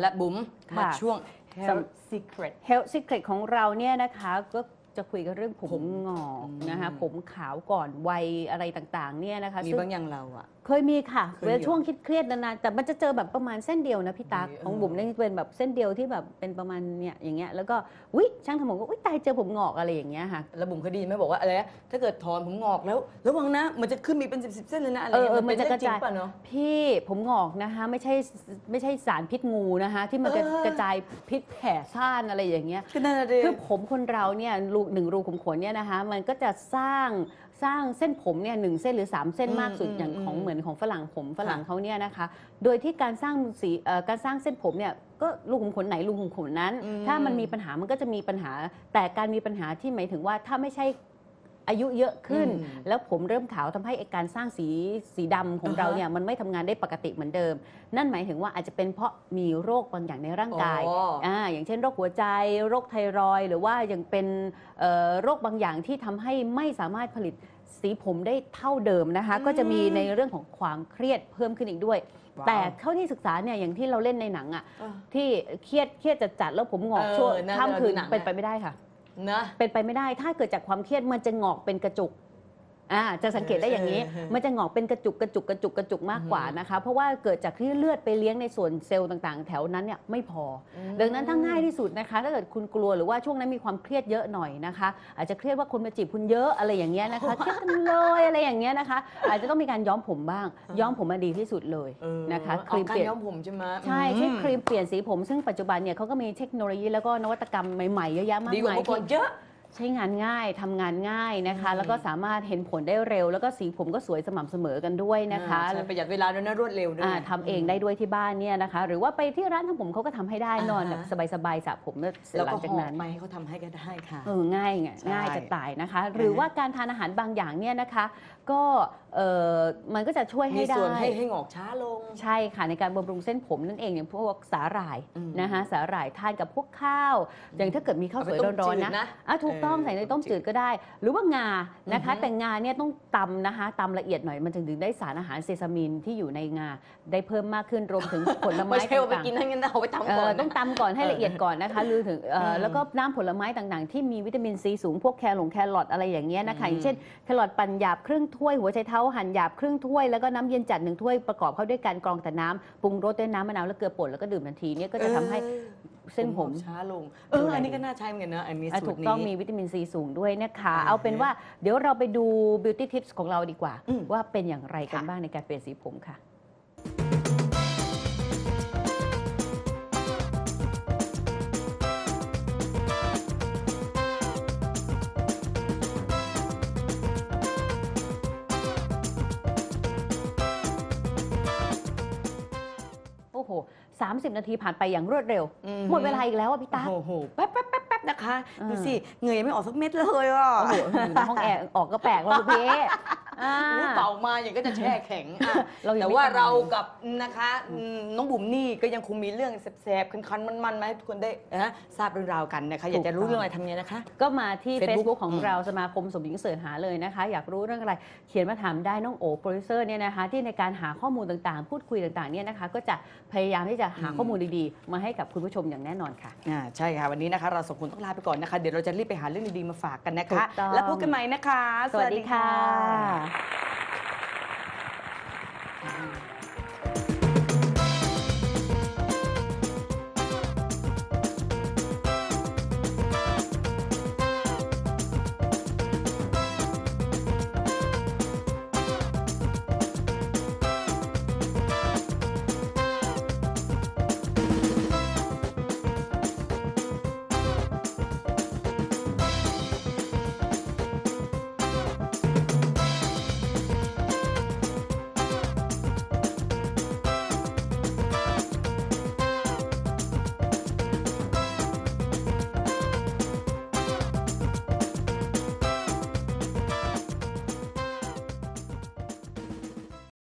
และบุ๋มค่ะมาช่วงส Health Secret Health Secret ของเราเนี่ยนะคะก็ จะคุยกันเรื่องผมผมงอกอืมนะคะผมขาวก่อนวัยอะไรต่างๆ เนี่ยนะคะมีซึ่งบางอย่างเราอะเคยมีค่ะเคยมีเวลาช่วงเครียดๆนานๆแต่มันจะเจอแบบประมาณเส้นเดียวนะพี่ตั๊กเออของบุ๋มเนี่ยเป็นแบบเส้นเดียวที่แบบเป็นประมาณเนี่ยอย่างเงี้ยแล้วก็วิช่างทำผมก็วิตายเจอผมงอกอะไรอย่างเงี้ยค่ะแล้วบุ๋มเคยไดีไหมบอกว่าอะไรนะถ้าเกิดถอนผมงอกแล้วระวังนะมันจะขึ้นมีเป็นสิบสิบเส้นเลยนะอะไรเออเอองี้ยมันจะกระจายเป็เองงป่ะเนาะพี่ผมงอกนะคะไม่ใช่ไม่ใช่สารพิษงูนะคะที่มันจะเออกระจายพิษแผ่ซ่านอะไรอย่างเงี้ยก็นั่นแหละดิคือผมคนเราเนี่ยรูหนึ่งรูขุมขนเนี่ยนะคะมันก็จะสร้างสร้างเส้นผมเนี่ยหนึ่งเส้นหรือ 3 เส้นอืมมากสุดอืมอย่างของอืมเหมือนของฝรั่งผมฝรั่งค่ะเขาเนี่ยนะคะ โดยที่การสร้างสีเอ่อการสร้างเส้นผมเนี่ยก็รูขุมขนไหนรูขุมขนนั้นอืมถ้ามันมีปัญหามันก็จะมีปัญหา แต่การมีปัญหาที่หมายถึงว่าถ้าไม่ใช่ อายุเยอะขึ้นอืมแล้วผมเริ่มขาวทำให้ไอ้การสร้างสีสีดำของอ่าฮะเราเนี่ยมันไม่ทำงานได้ปกติเหมือนเดิม นั่นหมายถึงว่าอาจจะเป็นเพราะมีโรคบางอย่างในร่างกายอ๋ออ่าอย่างเช่นโรคหัวใจ โรคไทรอยด์หรือว่ายังเป็นเอ่อโรคบางอย่างที่ทำให้ไม่สามารถผลิตสีผมได้เท่าเดิมนะคะอืมก็จะมีในเรื่องของความเครียดเพิ่มขึ้นอีกด้วยว้าวแต่เท่าที่ศึกษาเนี่ยอย่างที่เราเล่นในหนังอะอะที่เครียดเครียดจัดจัดๆแล้วผมงอกเออช่วงนั่นค่ำคืนเราดูหนังเป็นอะไปไม่ได้ค่ะ นะเป็นไปไม่ได้ถ้าเกิดจากความเครียดมันจะงอกเป็นกระจุก อ่าจะสังเกตได้อย่างนี้เออเออมันจะงอกเป็นกระจุกกระจุกกระจุกกระจุกมากกว่านะคะ เพราะว่าเกิดจากที่เลือดไปเลี้ยงในส่วนเซลล์ต่างๆ แถวนั้นเนี่ยไม่พออมดังนั้นถ้าง่ายที่สุดนะคะ ถ้าเกิดคุณกลัวหรือว่าช่วงนั้นมีความเครียดเยอะหน่อยนะคะ อาจจะเครียดว่าคนมาจีบคุณเยอะอะไรอย่างเงี้ยนะคะเครียดกันเลยอะไรอย่างเงี้ยนะคะ อาจจะต้องมีการย้อมผมบ้าง ย้อมผมมาดีที่สุดเลยเออนะคะคเอารีมการเปลี่ยนย้อมผมใช่ไหมใช่ใช้อืมครีมเปลี่ยนสีผมซึ่งปัจจุบันเนี่ยเขาก็มีเทคโนโลยีแล้วก็นวัตกรรมใหม่ๆเยอะแยะมากดีกว่ามาเมื่ยอก่อนที่เยอะ ใช้งานง่ายทำงานง่ายนะคะอืมแล้วก็สามารถเห็นผลได้เร็ว แล้วก็สีผมก็สวยสม่ำเสมอกันด้วยนะคะอ่าใช่ประหยัดเวลาด้วยนะรวดเร็วด้วย อ่าทำเองได้ด้วยที่บ้านเนี่ยนะคะ หรือว่าไปที่ร้านทำผมเขาก็ทำให้ได้อ่าฮะนอนแบบสบายๆสระผมแล้วเสร็จแล้วหลัก็งจากห่อนั้น ไปให้เขาทำให้ก็ได้ค่ะ เออง่ายไงใช่ง่ายจะตายนะคะ หรือว่าการทานอาหารบางอย่างเนี่ยนะคะ ก็เออมันก็จะช่วยให้มีได้ส่วนให้ให้งอกช้าลง ใช่ค่ะในการบำรุงเส้นผมนั่นเองอย่างพวกสาหร่ายอืมนะคะสาหร่ายทานกับพวกข้าว อย่างถ้าเกิดมีข้าวสวยเอาไปต้มร้อนๆจืดนะนะอะถูกต้องเออใส่ในต้มจืดก็ได้ หรือว่างานะคะอือฮึแต่งาเนี่ยต้องตำนะคะตำละเอียดหน่อยมันถึงถึงได้สารอาหารเซซามินที่อยู่ในงาได้เพิ่มมากขึ้นรวมถึงผลไม้ไม่ใช่ว่าไปต่างๆกินทั้งนั้นนะเอาไปทำเอ่ก่ออนต้องนะตำก่อนให้เออละเอียดก่อนนะคะหรือถึงเอ่ออืมแล้วก็น้ำผลไม้ต่างๆ ที่มีวิตามินซีสูงพวกแครงแครอทอะไรอย่างเงี้ยนะคะอืมอย่างเช่น แครอทปั่นหยาบครึ่งถ้วย หัวไชเท้าหั่นหยาบครึ่งถ้วยแล้วก็น้ำเย็นจัดหนึ่งถ้วยประกอบเข้าด้วยการกรองแต่น้ำปรุงรสด้วยน้ำมะนาวและเกลือป่นแล้วก็ดื่มทันทีเนี่ยก็จะทำให้ออ เส้นผมงอกช้าลง เออ อันนี้ก็น่าใช้เหมือนกันนะอันนี้อะสูถูตกรต้องนี้มีวิตามินซีสูงด้วยนะคะ อ่าเอาเป็นว่าเดี๋ยวเราไปดู beauty tips ของเราดีกว่า อืมว่าเป็นอย่างไรกันค่ะ บ้างในการเปลี่ยนสีผมค่ะ โอ้โห 30 นาทีผ่านไปอย่างรวดเร็วอืหมดเวลาอีกแล้วอะพี่ตาโอ้โหแป๊บแป๊บแป๊บแป๊บ นะคะเออดูสิเหงื่อยังไม่ออกสักเม็ดเลยอะโอ้โหอยู่ในห้องแอร์ออกก็แปลกแล้วคุณพี่อ่าหูเป่ามาอย่างก็จะแช่แข็งอะเรายังแต่ไม่ว่าทำเรากับนะคะอืมน้องบุ๋มนี่ก็ยังคงมีเรื่องแสบๆคันๆมันๆมาให้ทุกคนได้นะทราบเรื่องราวกันนะคะอยากจะรู้เรื่องอะไรทำไงนะคะ ก็มาที่ Facebook Facebook ของอืมเราสมาคมสมหญิงเสิร์ชหาเลยนะคะ อยากรู้เรื่องอะไร เขียนมาถามได้น้องโอโปรดิวเซอร์เนี่ยนะคะ ที่ในการหาข้อมูลต่างๆ พูดคุยต่างๆเนี่ยนะคะ ก็จะพยายามที่จะหาข้อมูลดีๆ มาให้กับคุณผู้ชมอย่างแน่นอนค่ะ อ่าใช่ค่ะ วันนี้นะคะเราสองคนต้องลาไปก่อนนะคะ เดี๋ยวเราจะรีบไปหาเรื่องดีๆมาฝากกันนะถูคะ กต้อง แล้วพบกันใหม่นะคะ สวัสดีค่ะสวัสดีค่ะ